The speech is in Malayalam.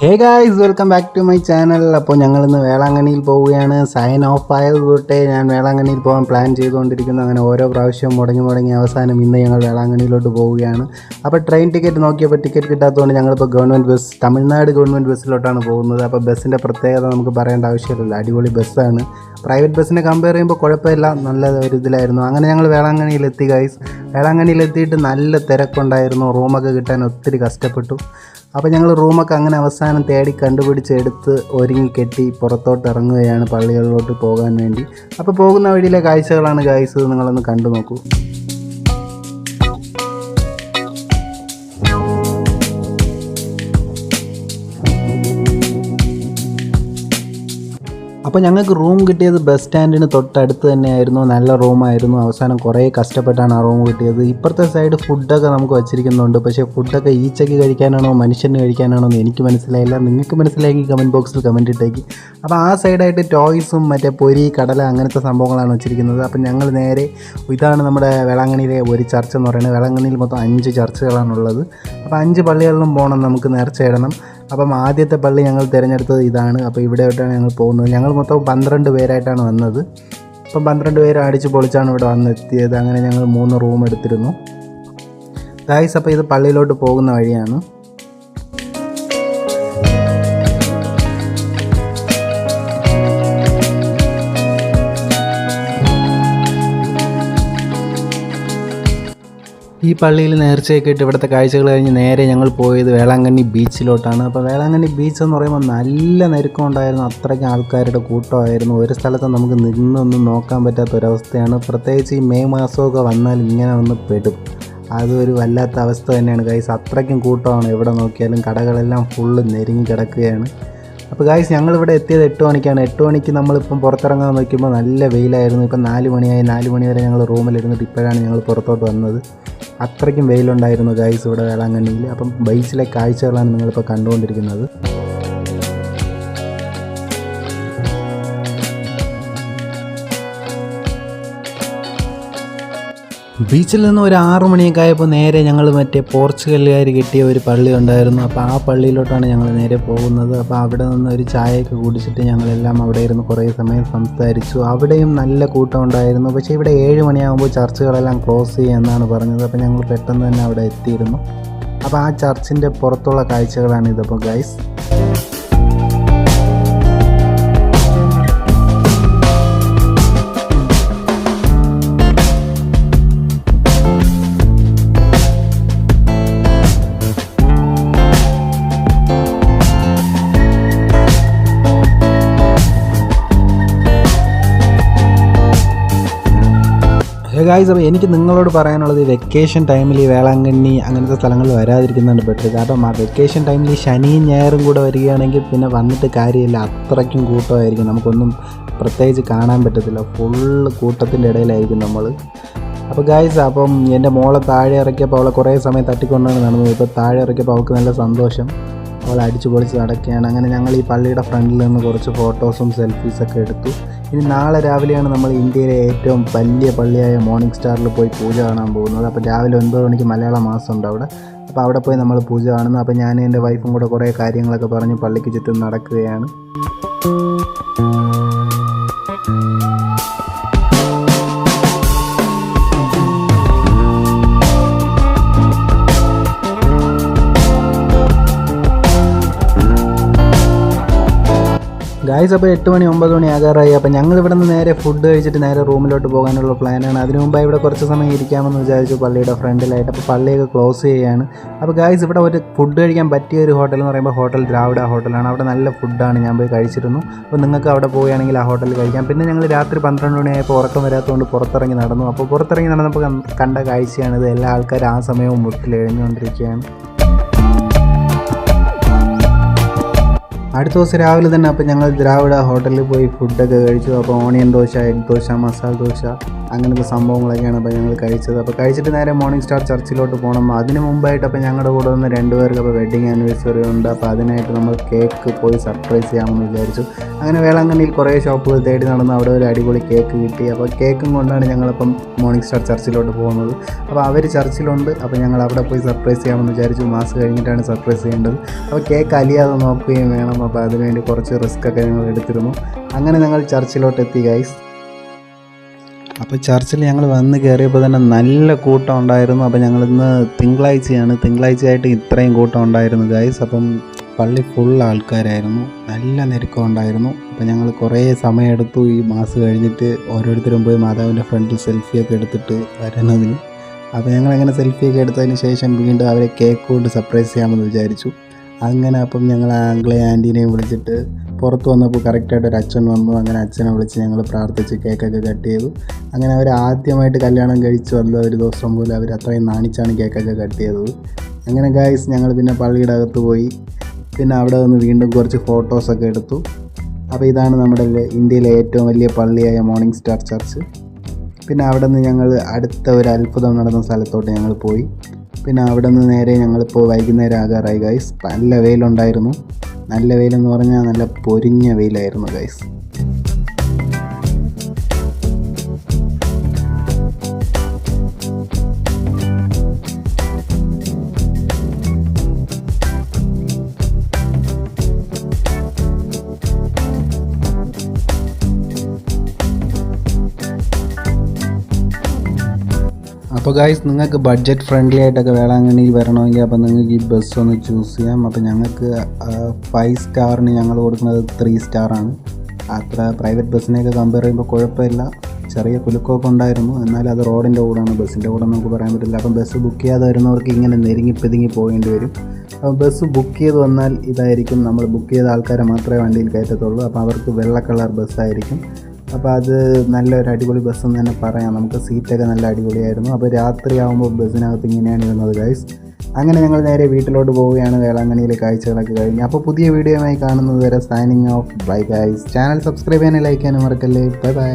Hey guys welcome back to my channel അപ്പോൾ ഞങ്ങൾ ഇന്ന് വേളാങ്കണ്ണിയിൽ പോവുകയാണ്. സൈൻ ഓഫ് ആയത് തൊട്ടേ ഞാൻ വേളാങ്കണ്ണിയിൽ പോകാൻ പ്ലാൻ ചെയ്തുകൊണ്ടിരിക്കുന്നു. അങ്ങനെ ഓരോ പ്രാവശ്യവും മുടങ്ങി മുടങ്ങി അവസാനം ഇന്ന് ഞങ്ങൾ വേളാങ്കണ്ണിയിലോട്ട് പോവുകയാണ്. അപ്പോൾ ട്രെയിൻ ടിക്കറ്റ് നോക്കിയപ്പോൾ ടിക്കറ്റ് കിട്ടാത്തതുകൊണ്ട് ഞങ്ങളിപ്പോൾ ഗവൺമെന്റ് ബസ് തമിഴ്നാട് ഗവൺമെന്റ് ബസ്സിലോട്ടാണ് പോകുന്നത്. അപ്പോൾ ബസ്സിന്റെ പ്രത്യേകത നമുക്ക് പറയേണ്ട ആവശ്യമില്ല അടിപൊളി ബസ്സാണ് പ്രൈവറ്റ് ബസ്സിനെ കമ്പയർ ചെയ്യുമ്പോൾ കുഴപ്പമില്ല. നല്ല ഒരു ഇതിലായിരുന്നു. അങ്ങനെ ഞങ്ങൾ വേളാങ്കണ്ണിയിലെത്തി ഗൈസ് വേളാങ്കണ്ണിയിലെത്തിയിട്ട് നല്ല തിരക്കുണ്ടായിരുന്നു. റൂമൊക്കെ കിട്ടാൻ ഒത്തിരി കഷ്ടപ്പെട്ടു. അപ്പോൾ ഞങ്ങൾ റൂമൊക്കെ അങ്ങനെ അവസാനം തേടി കണ്ടുപിടിച്ചെടുത്ത് ഒരുങ്ങി കെട്ടി പുറത്തോട്ട് ഇറങ്ങുകയാണ് പള്ളികളിലോട്ട് പോകാൻ വേണ്ടി. അപ്പോൾ പോകുന്ന വഴിയിലെ കാഴ്ചകളാണ് ഗൈസ് നിങ്ങളൊന്ന് കണ്ടു നോക്കൂ. അപ്പോൾ ഞങ്ങൾക്ക് റൂം കിട്ടിയത് ബസ് സ്റ്റാൻഡിന് തൊട്ടടുത്ത് തന്നെയായിരുന്നു. നല്ല റൂമായിരുന്നു അവസാനം കുറേ കഷ്ടപ്പെട്ടാണ് ആ റൂം കിട്ടിയത്. ഇപ്പുറത്തെ സൈഡ് ഫുഡൊക്കെ നമുക്ക് വച്ചിരിക്കുന്നുണ്ട്. പക്ഷേ ഫുഡൊക്കെ ഈച്ചയ്ക്ക് കഴിക്കാനാണോ മനുഷ്യന് കഴിക്കാനാണോ എന്ന് എനിക്ക് മനസ്സിലായില്ല. നിങ്ങൾക്ക് മനസ്സിലായെങ്കിൽ കമന്റ് ബോക്സിൽ കമന്റ് ഇട്ടേക്ക്. അപ്പോൾ ആ സൈഡായിട്ട് ടോയ്സും മറ്റേ പൊരി കടല അങ്ങനത്തെ സംഭവങ്ങളാണ് വെച്ചിരിക്കുന്നത്. അപ്പോൾ ഞങ്ങൾ നേരെ ഇതാണ് നമ്മുടെ വേളാങ്കണ്ണിയിലെ ഒരു ചർച്ച എന്ന് പറയുന്നത്. വേളാങ്കണ്ണിയിൽ മൊത്തം അഞ്ച് ചർച്ചകളാണുള്ളത് അപ്പോൾ അഞ്ച് പള്ളികളിലും പോകണം നമുക്ക് നേർച്ചയിടണം അപ്പം ആദ്യത്തെ പള്ളി ഞങ്ങൾ തിരഞ്ഞെടുത്തത് ഇതാണ്. അപ്പോൾ ഇവിടെയായിട്ടാണ് ഞങ്ങൾ പോകുന്നത്. ഞങ്ങൾ മൊത്തം പന്ത്രണ്ട് പേരായിട്ടാണ് വന്നത്. അപ്പം പന്ത്രണ്ട് പേര് അടിച്ച് പൊളിച്ചാണ് ഇവിടെ വന്നെത്തിയത്. അങ്ങനെ ഞങ്ങൾ മൂന്ന് റൂം എടുത്തിരുന്നു. ഗായ്സ് അപ്പോൾ ഇത് പള്ളിയിലോട്ട് പോകുന്ന വഴിയാണ്. ഈ പള്ളിയിൽ നേർച്ചയൊക്കെ ഇട്ട് ഇവിടുത്തെ കാഴ്ചകൾ കഴിഞ്ഞ് നേരെ ഞങ്ങൾ പോയത് വേളാങ്കണ്ണി ബീച്ചിലോട്ടാണ്. അപ്പോൾ വേളാങ്കണ്ണി ബീച്ച് എന്ന് പറയുമ്പോൾ നല്ല നെരുക്കം ഉണ്ടായിരുന്നു. അത്രയ്ക്ക് ആൾക്കാരുടെ കൂട്ടമായിരുന്നു. ഒരു സ്ഥലത്ത് നമുക്ക് നിന്നൊന്നും നോക്കാൻ പറ്റാത്ത ഒരവസ്ഥയാണ്. പ്രത്യേകിച്ച് ഈ മെയ് മാസമൊക്കെ വന്നാൽ ഇങ്ങനെ ഒന്ന് പെടും. അതൊരു വല്ലാത്ത അവസ്ഥ തന്നെയാണ്. ഗൈസ് അത്രയ്ക്കും കൂട്ടമാണ്. എവിടെ നോക്കിയാലും കടകളെല്ലാം ഫുള്ള് നെരുങ്ങി കിടക്കുകയാണ്. അപ്പോൾ ഗായ്സ് ഞങ്ങളിവിടെ എത്തിയത് എട്ട് മണിക്കാണ്. എട്ട് മണിക്ക് നമ്മളിപ്പം പുറത്തിറങ്ങാൻ നോക്കുമ്പോൾ നല്ല വെയിലായിരുന്നു. ഇപ്പം നാല് മണിയായി. നാല് മണി വരെ ഞങ്ങൾ റൂമിലിരുന്നിട്ട് ഇപ്പോഴാണ് ഞങ്ങൾ പുറത്തോട്ട് വന്നത്. അത്രയ്ക്കും വെയിലുണ്ടായിരുന്നു ഗൈസ് ഇവിടെ വേളാങ്കണ്ണിയിൽ. അപ്പം ബൈസിലെ കാഴ്ചകളാണ് നിങ്ങളിപ്പോൾ കണ്ടുകൊണ്ടിരിക്കുന്നത്. ബീച്ചിൽ നിന്ന് ഒരു ആറു മണിയൊക്കെ ആയപ്പോൾ നേരെ ഞങ്ങൾ മറ്റേ പോർച്ചുഗലുകാർ കിട്ടിയ ഒരു പള്ളി ഉണ്ടായിരുന്നു. അപ്പോൾ ആ പള്ളിയിലോട്ടാണ് ഞങ്ങൾ നേരെ പോകുന്നത്. അപ്പോൾ അവിടെ നിന്ന് ഒരു ചായയൊക്കെ കുടിച്ചിട്ട് ഞങ്ങളെല്ലാം അവിടെ ഇരുന്ന് കുറേ സമയം സംസാരിച്ചു. അവിടെയും നല്ല കൂട്ടം ഉണ്ടായിരുന്നു. പക്ഷേ ഇവിടെ ഏഴ് മണിയാകുമ്പോൾ ചർച്ചുകളെല്ലാം ക്ലോസ് ചെയ്യുമെന്നാണ് പറഞ്ഞത്. അപ്പോൾ ഞങ്ങൾ പെട്ടെന്ന് തന്നെ അവിടെ എത്തിയിരുന്നു. അപ്പോൾ ആ ചർച്ചിന്റെ പുറത്തുള്ള കാഴ്ചകളാണ് ഇതിപ്പോൾ ഗൈസ്. ഗായ്സ് അപ്പോൾ എനിക്ക് നിങ്ങളോട് പറയാനുള്ളത് വെക്കേഷൻ ടൈമിൽ ഈ വേളാങ്കണ്ണി അങ്ങനത്തെ സ്ഥലങ്ങളിൽ വരാതിരിക്കുന്നതാണ് ബെറ്റർ കാരണം ആ വെക്കേഷൻ ടൈമിൽ ശനിയും ഞായറും കൂടെ വരികയാണെങ്കിൽ പിന്നെ വന്നിട്ട് കാര്യമില്ല. അത്രയ്ക്കും കൂട്ടമായിരിക്കും. നമുക്കൊന്നും പ്രത്യേകിച്ച് കാണാൻ പറ്റത്തില്ല. ഫുള്ള് കൂട്ടത്തിന്റെ ഇടയിലായിരിക്കും നമ്മൾ അപ്പോൾ ഗായ്സ് അപ്പം എന്റെ മോളെ താഴെ ഇറക്കിയപ്പോൾ അവളെ കുറേ സമയം തട്ടിക്കൊണ്ടാണ് നടന്നത് ഇപ്പോൾ താഴെ ഇറക്കിയപ്പോൾ അവൾക്ക് നല്ല സന്തോഷം. അവൾ അടിച്ചു പൊളിച്ച് നടക്കുകയാണ്. അങ്ങനെ ഞങ്ങൾ ഈ പള്ളിയുടെ ഫ്രണ്ടിൽ നിന്ന് കുറച്ച് ഫോട്ടോസും സെൽഫീസൊക്കെ എടുത്തു. ഇനി നാളെ രാവിലെയാണ് നമ്മൾ ഇന്ത്യയിലെ ഏറ്റവും വലിയ പള്ളിയായ മോർണിംഗ് സ്റ്റാറിൽ പോയി പൂജ കാണാൻ പോകുന്നത്. അപ്പോൾ രാവിലെ ഒൻപത് മണിക്ക് മലയാള മാസം ഉണ്ട് അവിടെ. അപ്പോൾ അവിടെ പോയി നമ്മൾ പൂജ കാണുന്നു. അപ്പോൾ ഞാൻ എന്റെ വൈഫും കൂടെ കുറേ കാര്യങ്ങളൊക്കെ പറഞ്ഞ് പള്ളിക്ക് ചുറ്റും നടക്കുകയാണ്. ഗായ്സ് അപ്പോൾ എട്ട് മണി ഒമ്പത് മണി ആകാറായി. അപ്പോൾ ഞങ്ങൾ ഇവിടെ നിന്ന് നേരെ ഫുഡ് കഴിച്ചിട്ട് നേരെ റൂമിലോട്ട് പോകാനുള്ള പ്ലാനാണ് അതിനു മുമ്പായി ഇവിടെ കുറച്ച് സമയം ഇരിക്കാമെന്ന് വിചാരിച്ചു പള്ളിയുടെ ഫ്രണ്ടിലായിട്ട്. അപ്പോൾ പള്ളിയൊക്കെ ക്ലോസ് ചെയ്യുകയാണ്. അപ്പോൾ ഗായ്സ് ഇവിടെ ഒരു ഫുഡ് കഴിക്കാൻ പറ്റിയ ഒരു ഹോട്ടൽ എന്ന് പറയുമ്പോൾ ഹോട്ടൽ ദ്രാവിഡ ഹോട്ടലാണ് അവിടെ നല്ല ഫുഡാണ് ഞാൻ പോയി കഴിച്ചിരുന്നു. അപ്പോൾ നിങ്ങൾക്ക് അവിടെ പോവുകയാണെങ്കിൽ ആ ഹോട്ടലിൽ കഴിക്കാം. പിന്നെ ഞങ്ങൾ രാത്രി പന്ത്രണ്ട് മണിയായപ്പോൾ ഉറക്കം വരാത്തതുകൊണ്ട് പുറത്തിറങ്ങി നടന്നു. അപ്പോൾ പുറത്തിറങ്ങി നടന്നപ്പോൾ കണ്ട കാഴ്ചയാണിത് എല്ലാ ആൾക്കാരും ആ സമയവും മുട്ടിൽ അടുത്ത ദിവസം രാവിലെ തന്നെ അപ്പോൾ ഞങ്ങൾ ദ്രാവിഡ ഹോട്ടലിൽ പോയി ഫുഡൊക്കെ കഴിച്ചു. അപ്പോൾ ഓണിയൻ ദോശ എഗ് ദോശ മസാല ദോശ. അങ്ങനത്തെ സംഭവങ്ങളൊക്കെയാണ് അപ്പോൾ ഞങ്ങൾ കഴിച്ചത്. അപ്പോൾ കഴിച്ചിട്ട് നേരെ മോർണിംഗ് സ്റ്റാർ ചർച്ചിലോട്ട് പോകണം. അതിന് മുമ്പായിട്ട് അപ്പോൾ ഞങ്ങളുടെ കൂടെ വന്ന് രണ്ടുപേർക്ക് അപ്പോൾ വെഡിങ് ആനിവേഴ്സറി ഉണ്ട്. അപ്പോൾ അതിനായിട്ട് നമ്മൾ കേക്ക് പോയി സർപ്രൈസ് ചെയ്യാമെന്ന് വിചാരിച്ചു. അങ്ങനെ വേളാങ്കണ്ണിയിൽ കുറേ ഷോപ്പുകൾ തേടി നടന്ന് അവിടെ ഒരു അടിപൊളി കേക്ക് കിട്ടി. അപ്പോൾ കേക്കും കൊണ്ടാണ് ഞങ്ങളിപ്പം മോർണിംഗ് സ്റ്റാർ ചർച്ചിലോട്ട് പോകുന്നത്. അപ്പോൾ അവർ ചർച്ചിലുണ്ട്. അപ്പോൾ ഞങ്ങൾ അവിടെ പോയി സർപ്രൈസ് ചെയ്യാമെന്ന് വിചാരിച്ചു. മാസം കഴിഞ്ഞിട്ടാണ് സർപ്രൈസ് ചെയ്യേണ്ടത്. അപ്പോൾ കേക്ക് അലിയാതെ നോക്കുകയും വേണം. അപ്പോൾ അതിനുവേണ്ടി കുറച്ച് റിസ്ക് ഒക്കെ ഞങ്ങൾ എടുത്തിരുന്നു. അങ്ങനെ ഞങ്ങൾ ചർച്ചിലോട്ട് എത്തി ഗൈസ് അപ്പോൾ ചർച്ചിൽ ഞങ്ങൾ വന്ന് കയറിയപ്പോൾ തന്നെ നല്ല കൂട്ടം ഉണ്ടായിരുന്നു. അപ്പോൾ ഞങ്ങളിന്ന് തിങ്കളാഴ്ചയാണ്. തിങ്കളാഴ്ചയായിട്ട് ഇത്രയും കൂട്ടം ഉണ്ടായിരുന്നു ഗൈസ് അപ്പം പള്ളി ഫുൾ ആൾക്കാരായിരുന്നു. നല്ല ഞെരുക്കം ഉണ്ടായിരുന്നു. അപ്പം ഞങ്ങൾ കുറേ സമയമെടുത്തു. ഈ മാസ് കഴിഞ്ഞിട്ട് ഓരോരുത്തരും പോയി മാതാവിന്റെ ഫ്രണ്ടിൽ സെൽഫിയൊക്കെ എടുത്തിട്ട് വരുന്നതിന് അപ്പോൾ ഞങ്ങളങ്ങനെ സെൽഫിയൊക്കെ എടുത്തതിന് ശേഷം വീണ്ടും അവരെ കേക്ക് കൊണ്ട് സർപ്രൈസ് ചെയ്യാമെന്ന് വിചാരിച്ചു. അങ്ങനെ അപ്പം ഞങ്ങൾ ആംഗ്ലേ ആന്റീനെയും വിളിച്ചിട്ട് പുറത്ത് വന്നപ്പോൾ കറക്റ്റായിട്ട് ഒരു അച്ഛൻ വന്നു. അങ്ങനെ അച്ഛനെ വിളിച്ച് ഞങ്ങൾ പ്രാർത്ഥിച്ച് കേക്കൊക്കെ കട്ട് ചെയ്തു. അങ്ങനെ അവർ ആദ്യമായിട്ട് കല്യാണം കഴിച്ച് വന്ന ഒരു ദിവസം പോലും അവർ അത്രയും നാണിച്ചാണ് കേക്കൊക്കെ കട്ട് ചെയ്തത്. അങ്ങനെ ഗായ്സ് ഞങ്ങൾ പിന്നെ പള്ളിയുടെ അകത്ത് പോയി. പിന്നെ അവിടെ നിന്ന് വീണ്ടും കുറച്ച് ഫോട്ടോസൊക്കെ എടുത്തു. അപ്പോൾ ഇതാണ് നമ്മുടെ ഇന്ത്യയിലെ ഏറ്റവും വലിയ പള്ളിയായ മോർണിംഗ് സ്റ്റാർ ചർച്ച് പിന്നെ അവിടെ നിന്ന് ഞങ്ങൾ അടുത്ത ഒരു അത്ഭുതം നടന്ന സ്ഥലത്തോട്ട് ഞങ്ങൾ പോയി. പിന്നെ അവിടെ നിന്ന് നേരെ ഞങ്ങളിപ്പോൾ വൈകുന്നേരം ആകാറായി ഗൈസ് നല്ല വെയിലുണ്ടായിരുന്നു. നല്ല വെയിലെന്ന് പറഞ്ഞാൽ നല്ല പൊരിഞ്ഞ വെയിലായിരുന്നു ഗൈസ് അപ്പോൾ ഗായ്സ് നിങ്ങൾക്ക് ബഡ്ജറ്റ് ഫ്രണ്ട്ലി ആയിട്ടൊക്കെ വേളാങ്കണ്ണിയിൽ വരണമെങ്കിൽ അപ്പോൾ നിങ്ങൾക്ക് ഈ ബസ് ഒന്ന് ചൂസ് ചെയ്യാം. അപ്പോൾ ഞങ്ങൾക്ക് ഫൈവ് സ്റ്റാറിന് ഞങ്ങൾ കൊടുക്കുന്നത് ത്രീ സ്റ്റാറാണ് അത്ര പ്രൈവറ്റ് ബസ്സിനെയൊക്കെ കമ്പയർ ചെയ്യുമ്പോൾ കുഴപ്പമില്ല. ചെറിയ കുലുക്കമൊക്കെ ഉണ്ടായിരുന്നു. എന്നാൽ അത് റോഡിന്റെ കൂടാണ്. ബസ്സിന്റെ കൂടെ നമുക്ക് പറയാൻ പറ്റില്ല. അപ്പം ബസ് ബുക്ക് ചെയ്യാതെ വരുന്നവർക്ക് ഇങ്ങനെ നെരുങ്ങി പെതുങ്ങി പോകേണ്ടി വരും. അപ്പോൾ ബസ് ബുക്ക് ചെയ്ത് വന്നാൽ ഇതായിരിക്കും. നമ്മൾ ബുക്ക് ചെയ്ത ആൾക്കാരെ മാത്രമേ വണ്ടിയിൽ കയറ്റത്തുള്ളൂ. അപ്പോൾ അവർക്ക് വെള്ള കളർ ബസ്സായിരിക്കും അപ്പോൾ അത് നല്ലൊരു അടിപൊളി ബസ് എന്ന് തന്നെ പറയാം. നമുക്ക് സീറ്റൊക്കെ നല്ല അടിപൊളിയായിരുന്നു. അപ്പോൾ രാത്രിയാകുമ്പോൾ ബസ്സിനകത്ത് ഇങ്ങനെയാണ് ഇരുന്നത് ഗൈസ് അങ്ങനെ ഞങ്ങൾ നേരെ വീട്ടിലോട്ട് പോവുകയാണ്. വേളാങ്കണ്ണിയിലെ കാഴ്ചകളൊക്കെ കഴിഞ്ഞ്. അപ്പോൾ പുതിയ വീഡിയോയുമായി കാണുന്നത് വരെ signing off bye guys channel subscribe ചെയ്യാനും ലൈക്ക് ചെയ്യാനും മറക്കല്ലേ. Bye bye